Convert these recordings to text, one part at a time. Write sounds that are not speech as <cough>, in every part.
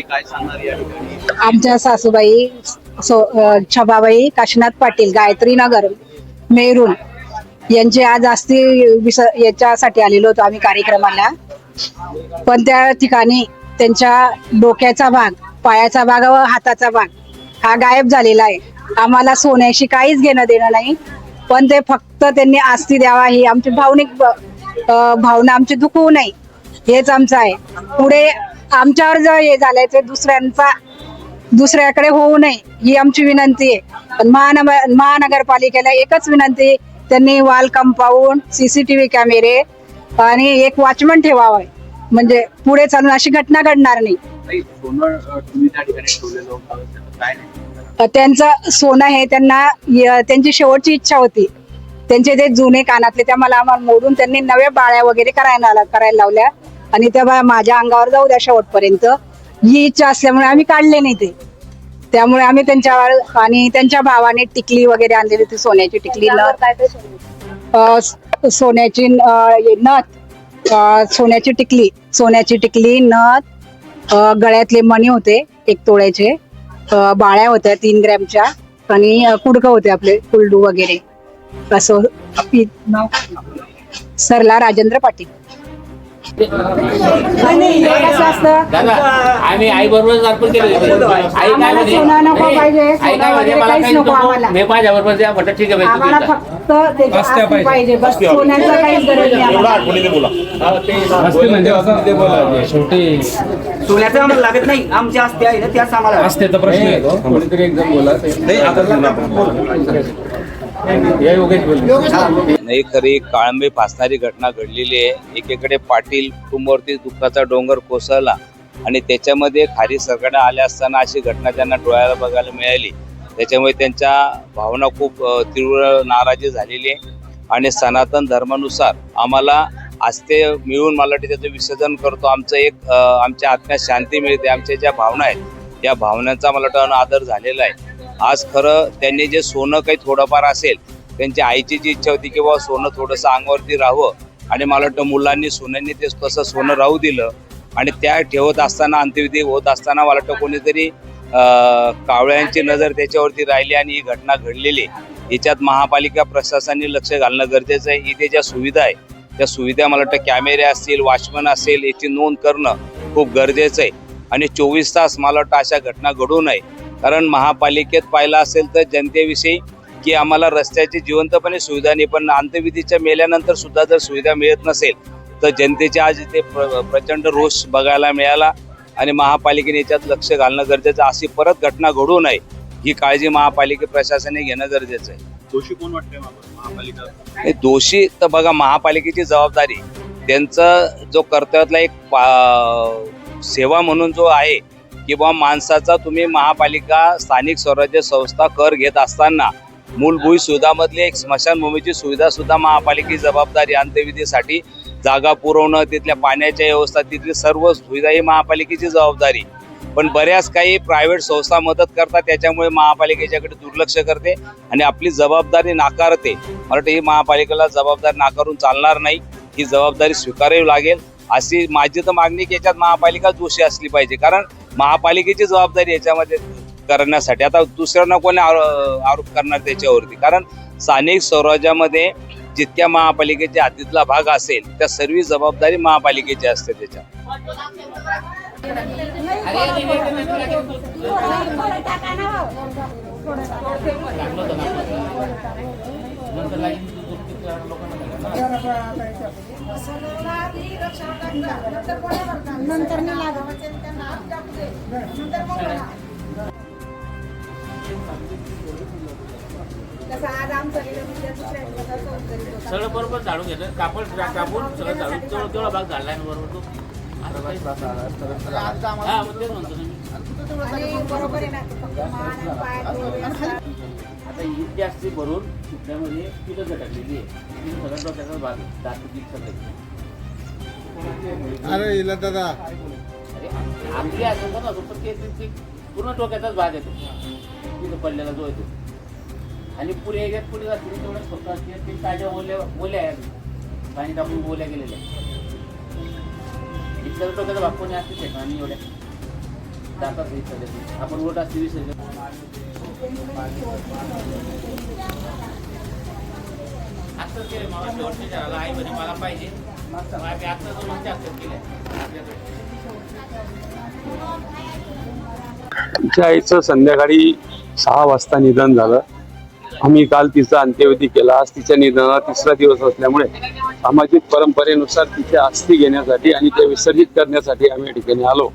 काय सांगणार या ठिकाणी? आमच्या सासूबाई सो छबाबाई काशीनाथ पाटील गायत्री नगर मेरून यांचे आज आस्ती विस याच्यासाठी आलेलो होतो आम्ही कार्यक्रमाला. पण त्या ठिकाणी त्यांच्या डोक्याचा भाग पायाचा भाग व हाताचा भाग हा गायब झालेला आहे. आम्हाला सोन्याशी काहीच घेणं देणं नाही पण ते फक्त त्यांनी आस्ती द्यावा ही आमची भावनिक ब- भावना आमची दुखवू नये हेच आमचं आहे. पुढे आमच्यावर जर हे झालंय ते दुसऱ्यांचा दुसऱ्याकडे होऊ नये ही आमची विनंती आहे. पण महानगर महानगरपालिकेला एकच विनंती आहे, त्यांनी वाल कंपाऊंड सीसीटीव्ही कॅमेरे आणि एक वॉचमन ठेवावा. म्हणजे पुढे चालून अशी घटना घडणार नाही. त्याचं सोनं हे त्यांना त्यांची शेवटची इच्छा होती. त्यांचे ते जुने कानातले त्या मला आम्हाला मोडून त्यांनी नव्या बाळ्या वगैरे करायला करायला लावल्या. आणि त्या बा- माझ्या अंगावर जाऊ द्या शेवटपर्यंत. ही इच्छा असल्यामुळे आम्ही काढले नाही ते. त्यामुळे आम्ही त्यांच्यावर आणि त्यांच्या भावाने टिकली वगैरे आणलेली होती सोन्याची टिकली नथ. सोन्याची? नथ. सोन्याची टिकली. सोन्याची टिकली नथ गळ्यातले मणी होते एक तोळ्याचे. बाळ्या होत्या तीन ग्रॅमच्या. आणि कुडकं होते आपले कुलडू वगैरे. असं आपली नाव काय राजेंद्र पाटील कसं असतं दादा आम्ही आई बरोबर अर्पण केलं. आई काय आम्हाला म्हणे सोनं नको नाही, पाहिजे, आई सोनं काय म्हणे? वगैरे मला काहीच काही नको नको. आम्हाला. मी माझ्या बरोबर द्या म्हटलं ठीक आहे बाई, आम्हाला तुम्ही फक्त त्याची आस्ती पाहिजे. बस सोन्याचं काहीच गरज नाही आम्हाला. असते म्हणजे असं ते बोला. शेवटी सोन्याचं आम्हाला लागत नाही. आमची आस्ती आहे ना त्याच आम्हाला असते तर प्रश्न येतो कोणीतरी एक जण बोला या योगेश बोल. नाही खरी काळंबे फासणारी घटना घडलेली आहे. एकीकडे पाटील कुटुंबावरती दुःखाचा डोंगर कोसळला आणि त्याच्यामध्ये खाली सरकारने आल्या असताना अशी घटना त्यांना डोळ्याला बघायला मिळाली. त्याच्यामुळे त्यांच्या भावना खूप तीव्र नाराजी झालेली आहे. आणि सनातन धर्मानुसार आम्हाला आस्थे मिळून मला वाटतं त्याचं विसर्जन करतो. आमचं एक आमच्या आत्म्यात शांती मिळते. आमच्या ज्या भावना आहेत या भावनांचा मला वाटतं आदर झालेला आहे. आज खरं त्यांनी जे सोनं काही थोडंफार असेल त्यांच्या आईची जी इच्छा होती की बाबा सोनं थोडंसं अंगावरती राहावं आणि मला वाटतं मुलांनी सोन्यांनी ते तसं सोनं राहू दिलं. आणि त्या ठेवत असताना अंत्यविधी होत असताना मला वाटतं कोणीतरी कावळ्यांची नजर त्याच्यावरती राहिली आणि ही घटना घडलेली. याच्यात महापालिका प्रशासनाने लक्ष घालणं गरजेचं आहे. इथे ज्या सुविधा आहे त्या सुविधा मला वाटतं कॅमेरे असतील वॉचमन असेल याची नोंद करणं खूप गरजेचं आहे. आणि चोवीस तास मला वाटतं अशा घटना घडू नये. कारण महापालिकेत पाहिलं असेल तर जनतेविषयी की आम्हाला रस्त्याची जिवंतपणे सुविधा नाही पण अंत्यविधीच्या मेल्यानंतर सुद्धा जर सुविधा मिळत नसेल तर जनतेचे आज इथे प्र प्रचंड रोष बघायला मिळाला आणि महापालिकेने याच्यात लक्ष घालणं गरजेचं आहे. अशी परत घटना घडू नये ही काळजी महापालिके प्रशासनाने घेणं गरजेचं आहे दोषी कोण वाटतंय मला? महापालिका हे दोषी तर बघा महापालिकेची जबाबदारी त्यांचं जो कर्तव्यातला एक पा- सेवा म्हणून जो आहे किंवा माणसाचा तुम्ही महापालिका स्थानिक स्वराज्य संस्था कर घेत असताना मूलभूत सुविधामधली एक स्मशानभूमीची सुविधा सुद्धा महापालिकेची जबाबदारी अंत्यविधीसाठी जागा पुरवणं तिथल्या पाण्याच्या व्यवस्था तिथली सर्व सुविधा ही महापालिकेची जबाबदारी. पण बऱ्याच काही प्रायव्हेट संस्था मदत करतात त्याच्यामुळे महापालिकेच्याकडे दुर्लक्ष करते आणि आपली जबाबदारी नाकारते. मला वाटतं ही महापालिकेला जबाबदारी नाकारून चालणार नाही ही जबाबदारी स्वीकारावी लागेल. अशी माझी तर मागणी की याच्यात महापालिका दोषी असली पाहिजे. कारण महापालिकेची जबाबदारी याच्यामध्ये करण्यासाठी. आता दुसऱ्यांना कोणी आरो- आरोप करणार त्याच्यावरती? कारण स्थानिक स्वराज्यामध्ये जितक्या महापालिकेच्या हातीतला भाग असेल त्या सर्व जबाबदारी महापालिकेची असते त्याच्या नंतर सगळं बरोबर झाडून घेतलं. कापड कापून सगळं झाडून. तेवढा तेवढा भाग झाडलाय ना बरोबर तो? हा मग तेच म्हणतो ना मी. आता ही जास्ती भरून सुटण्यामध्ये तिथं झटकलेली आहे. ती सगळं डोक्याचा भाग दाखवली सगळं अरे इला दादा. अरे आपली असं पण असो पण ते पूर्ण डोक्याचाच भाग येतो. तिथं पडलेला जो येतो. आणि पुढे याच्यात पुढे जाते तेवढं फक्त असते ते ताज्या ओल्या ओल्या आहेत. पाणी टाकून ओल्या गेलेल्या इतक्या डोक्याचा भाग कोणी असते आणि एवढ्या जातात आपण उलट असते विसर्जन आत्ताच केलं मला शेवटच्या शाळेला आई म्हणे मला पाहिजे आम्ही आत्ताच तिच्या आईचं संध्याकाळी सहा वाजता निधन झालं. आम्ही काल तिचा अंत्यविधी केला. आज तिच्या निधनाला तिसरा दिवस असल्यामुळे सामाजिक परंपरेनुसार तिच्या अस्थि घेण्यासाठी आणि ते विसर्जित करण्यासाठी आम्ही या ठिकाणी आलो.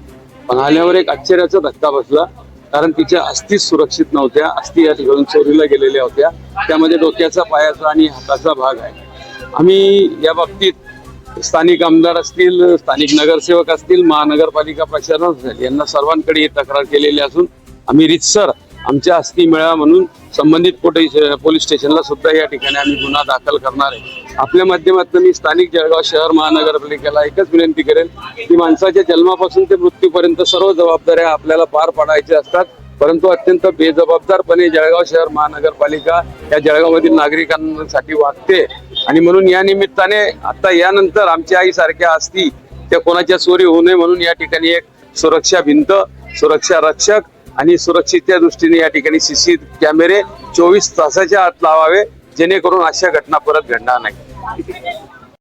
पण आल्यावर एक आश्चर्याचा धक्का बसला. कारण तिच्या अस्थिच सुरक्षित नव्हत्या. अस्थी या ठिकाणी चोरीला गेलेल्या होत्या. त्यामध्ये डोक्याचा पायाचा आणि हाताचा भाग आहे. आम्ही या बाबतीत स्थानिक आमदार असतील स्थानिक नगरसेवक असतील महानगरपालिका प्रशासन असेल यांना सर्वांकडे ही तक्रार केलेली असून आम्ही रितसर आमच्या अस्थि मिळा म्हणून संबंधित पोलीस पोलीस स्टेशनला सुद्धा या ठिकाणी आम्ही गुन्हा दाखल करणार आहे. आपल्या माध्यमातून मी स्थानिक जळगाव शहर महानगरपालिकेला एकच विनंती करेन की माणसाच्या जन्मापासून ते मृत्यूपर्यंत सर्व जबाबदाऱ्या आपल्याला पार पाडायच्या असतात. परंतु अत्यंत बेजबाबदारपणे जळगाव शहर महानगरपालिका या जळगावमधील नागरिकांसाठी वागते. आणि म्हणून या निमित्ताने आता यानंतर आमच्या आई सारख्या असती त्या कोणाच्या चोरी होऊ नये म्हणून या ठिकाणी एक सुरक्षा भिंत सुरक्षा रक्षक आणि सुरक्षितच्या दृष्टीने या ठिकाणी सीसी कॅमेरे चोवीस तासाच्या आत लावावे जेणेकरून अशा घटना परत घडणार नाही Thank <laughs> you.